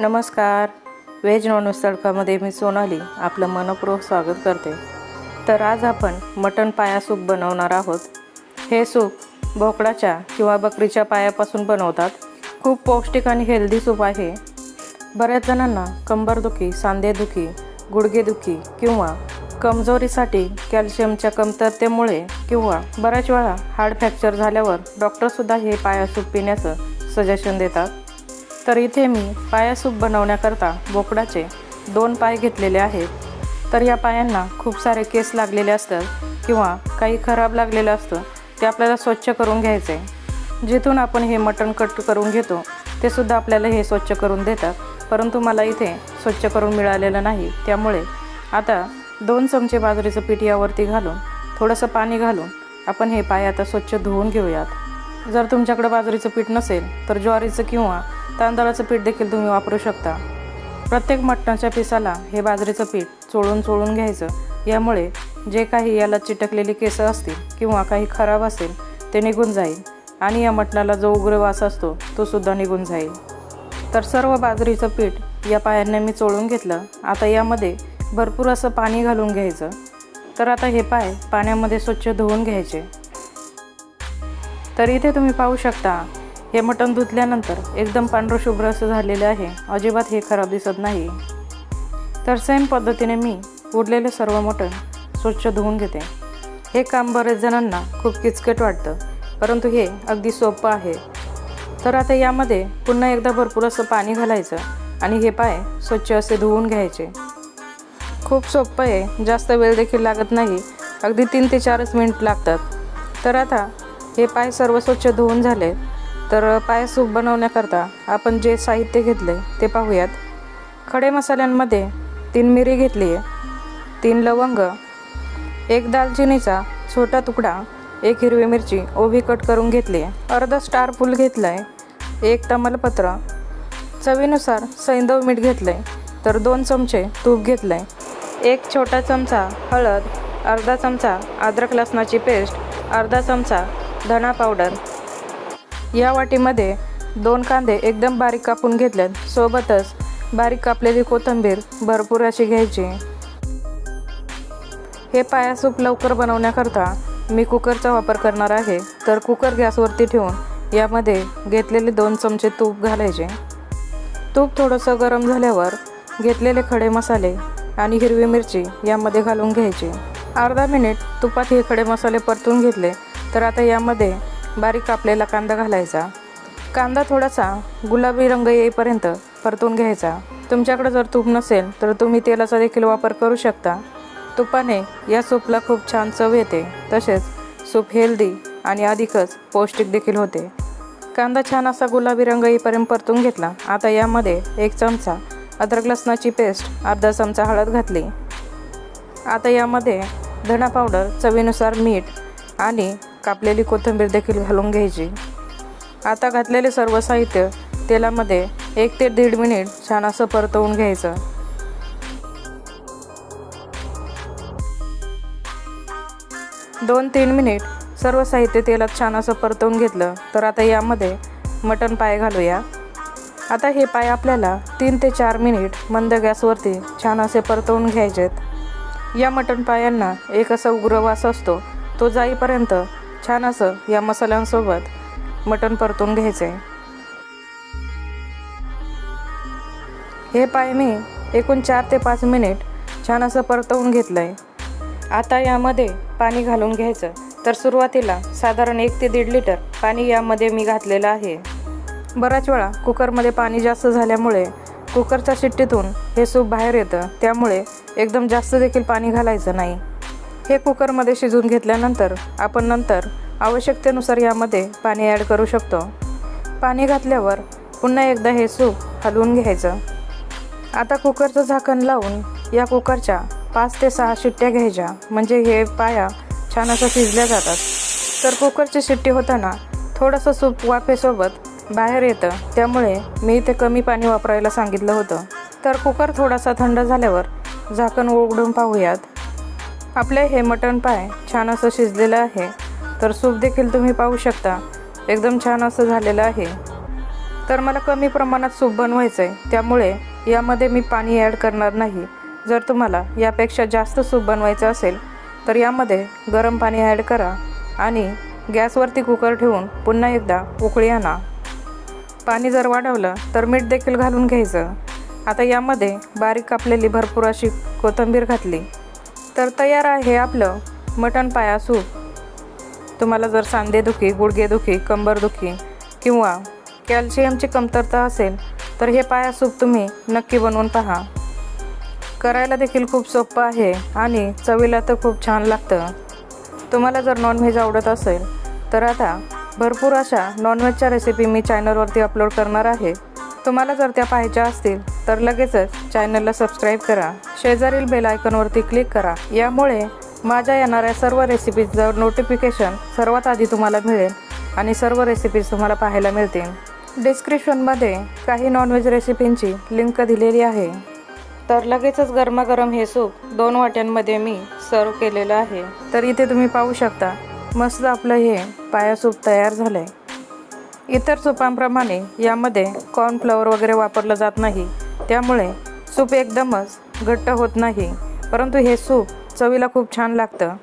नमस्कार. Veg non veg तडकामध्ये मी सोनाली आपलं मनपूर्वक स्वागत करते. तर आज आपण मटण पाया सूप बनवणार आहोत. हे सूप बोकडाच्या किंवा बकरीच्या पायापासून बनवतात. खूप पौष्टिक आणि हेल्दी सूप आहे. बऱ्याच जणांना कंबरदुखी सांधेदुखी गुडघेदुखी किंवा कमजोरीसाठी कॅल्शियमच्या कमतरतेमुळे किंवा बऱ्याच वेळा हार्ड फ्रॅक्चर झाल्यावर डॉक्टरसुद्धा हे पाया सूप पिण्याचं सजेशन देतात. तर इथे मी पाया सूप बनवण्याकरता बोकडाचे दोन पाय घेतलेले आहेत. तर या पायांना खूप सारे केस लागलेले असतात किंवा काही खराब लागलेलं असतं ते आपल्याला स्वच्छ करून घ्यायचे. जिथून आपण हे मटण कट करून घेतो ते सुद्धा आपल्याला हे स्वच्छ करून देतात. परंतु मला इथे स्वच्छ करून मिळालेलं नाही. त्यामुळे आता दोन चमचे बाजरीचं पीठ यावरती घालून थोडंसं पाणी घालून आपण हे पाय आता स्वच्छ धुवून घेऊयात. जर तुमच्याकडं बाजरीचं पीठ नसेल तर ज्वारीचं किंवा तांदळाचं पीठ देखील तुम्ही वापरू शकता. प्रत्येक मटणाच्या पिसाला हे बाजरीचं पीठ चोळून चोळून घ्यायचं. यामुळे जे काही याला चिटकलेली केसं असतील किंवा काही खराब असेल ते निघून जाईल आणि या मटणाला जो उग्र वास असतो तो सुद्धा निघून जाईल. तर सर्व बाजरीचं पीठ या पायांना मी चोळून घेतलं. आता यामध्ये भरपूर असं पाणी घालून घ्यायचं. तर आता हे पाय पाण्यामध्ये स्वच्छ धुवून घ्यायचे. तर इथे तुम्ही पाहू शकता हे मटण धुतल्यानंतर एकदम पांढरं शुभ्र असं झालेलं आहे. अजिबात हे खराब दिसत नाही. तर सेम पद्धतीने मी उरलेले सर्व मटण स्वच्छ धुवून घेते. हे काम बरेच जणांना खूप किचकट वाटतं परंतु हे अगदी सोपं आहे. तर आता यामध्ये पुन्हा एकदा भरपूर असं पाणी घालायचं आणि हे पाय स्वच्छ असे धुवून घ्यायचे. खूप सोपं आहे जास्त वेळ देखील लागत नाही अगदी तीन ते चारच मिनिट लागतात. तर आता हे पाय सर्व स्वच्छ धुवून झाले तर पाय सूप बनवण्याकरता आपण जे साहित्य घेतले ते पाहूयात. खडे मसाल्यांमध्ये तीन मिरी घेतली आहे तीन लवंग एक दालचिनीचा छोटा तुकडा एक हिरवी मिरची ओभी कट करून घेतली आहे. अर्धा स्टार फूल घेतलं आहे एक तमालपत्र. चवीनुसार सैंदव मीठ घेतलं आहे तर दोन चमचे तूप घेतलं आहे एक छोटा चमचा हळद अर्धा चमचा अद्रक लसणाची पेस्ट अर्धा चमचा धणा पावडर. या वाटीमध्ये दोन कांदे एकदम बारीक कापून घेतलेत. सोबतच बारीक कापलेली कोथिंबीर भरपूर अशी घ्यायची. हे पाया सूप लवकर बनवण्याकरता मी कुकरचा वापर करणार आहे. तर कुकर गॅसवरती ठेवून यामध्ये घेतलेले दोन चमचे तूप घालायचे. तूप थोडंसं गरम झाल्यावर घेतलेले खडे मसाले आणि हिरवी मिरची यामध्ये घालून घ्यायची. अर्धा मिनिट तुपात हे खडे मसाले परतून घेतले. तर आता यामध्ये बारीक कापलेला कांदा घालायचा. कांदा थोडासा गुलाबी रंग येईपर्यंत परतून घ्यायचा. तुमच्याकडे जर तूप नसेल तर तुम्ही तेलाचा देखील वापर करू शकता. तुपाने या सूपला खूप छान चव येते. तसेच सूप हेल्दी आणि अधिकच पौष्टिक देखील होते. कांदा छान असा गुलाबी रंग येईपर्यंत परतून घेतला. आता यामध्ये एक चमचा अद्रक लसणाची पेस्ट अर्धा चमचा हळद घातली. आता यामध्ये धणा पावडर चवीनुसार मीठ आणि कापलेली कोथिंबीर देखील घालून घ्यायची. आता घातलेले सर्व साहित्य तेलामध्ये एक ते दीड मिनिट छान असं परतवून घ्यायचं. दोन तीन मिनिट सर्व साहित्य तेलात छान असं परतवून घेतलं तर आता यामध्ये मटण पाय घालूया. आता हे पाय आपल्याला तीन ते चार मिनिट मंद गॅसवरती छान असे परतवून घ्यायचेत. या मटण पायांना एक असा उग्र वास असतो तो जाईपर्यंत छान असं या मसाल्यांसोबत मटण परतून घ्यायचं. आहे हे पाय मी एकूण चार ते पाच मिनिट छान असं परतवून घेतलं आहे आता यामध्ये पाणी घालून घ्यायचं. तर सुरुवातीला साधारण एक ते दीड लिटर पाणी यामध्ये मी घातलेलं आहे. बऱ्याच वेळा कुकरमध्ये पाणी जास्त झाल्यामुळे कुकरच्या शिट्टीतून हे सूप बाहेर येतं. त्यामुळे एकदम जास्त देखील पाणी घालायचं नाही. हे कुकरमध्ये शिजवून घेतल्यानंतर आपण नंतर आवश्यकतेनुसार यामध्ये पाणी ॲड करू शकतो. पाणी घातल्यावर पुन्हा एकदा हे सूप हलवून घ्यायचं. आता कुकरचं झाकण लावून या कुकरच्या पाच ते सहा शिट्ट्या घ्यायच्या. म्हणजे हे पाया छान असं शिजल्या जातात. तर कुकरची शिट्टी होताना थोडंसं सूप वाफेसोबत बाहेर येतं. त्यामुळे मी इथे कमी पाणी वापरायला सांगितलं होतं. तर कुकर थोडासा थंड झाल्यावर झाकण उघडून पाहूयात. आपले हे मटण पाय छान असं शिजलेलं आहे. तर सूप देखील तुम्ही पाहू शकता. एकदम छान असं झालेलं आहे. तर मला कमी प्रमाणात सूप बनवायचं आहे त्यामुळे यामध्ये मी पाणी ॲड करणार नाही. जर तुम्हाला यापेक्षा जास्त सूप बनवायचं असेल तर यामध्ये गरम पाणी ॲड करा आणि गॅसवरती कुकर ठेवून पुन्हा एकदा उकळी आणा. पाणी जर वाढवलं तर मीठ देखील घालून घ्यायचं. आता यामध्ये बारीक कापलेली भरपूर अशी कोथिंबीर घातली. तर तयार आहे आपलं. मटण पाया सूप. तुम्हाला जर सांधेदुखी गुडघेदुखी कंबरदुखी किंवा कॅल्शियमची कमतरता असेल तर हे पाया सूप तुम्ही नक्की बनवून पहा. करायला देखील खूप सोपं आहे आणि चवीला तर खूप छान लागतं. तुम्हाला जर नॉनव्हेज आवडत असेल तर आता भरपूर अशा नॉनव्हेजच्या रेसिपी मी चॅनलवरती अपलोड करणार आहे. तुम्हाला जर त्या पाहायच्या असतील तर लगेचच चॅनलला सबस्क्राईब करा. शेजारील बेल आयकॉनवरती क्लिक करा. यामुळे माझ्या येणाऱ्या सर्व रेसिपीजचं नोटिफिकेशन सर्वात आधी तुम्हाला मिळेल आणि सर्व रेसिपीज तुम्हाला पाहायला मिळतील. डिस्क्रिप्शनमध्ये काही नॉनव्हेज रेसिपींची लिंक दिलेली आहे. तर लगेचच गरमागरम हे सूप दोन वाट्यांमध्ये मी सर्व केलेलं आहे. तर इथे तुम्ही पाहू शकता मस्त आपलं हे पाया सूप तयार झालं आहे इतर सूपांप्रमाणे यामध्ये कॉर्नफ्लॉवर वगैरे वापरलं जात नाही. त्यामुळे सूप एकदमच घट्ट होत नाही. परंतु हे सूप चवीला खूप छान लागतं.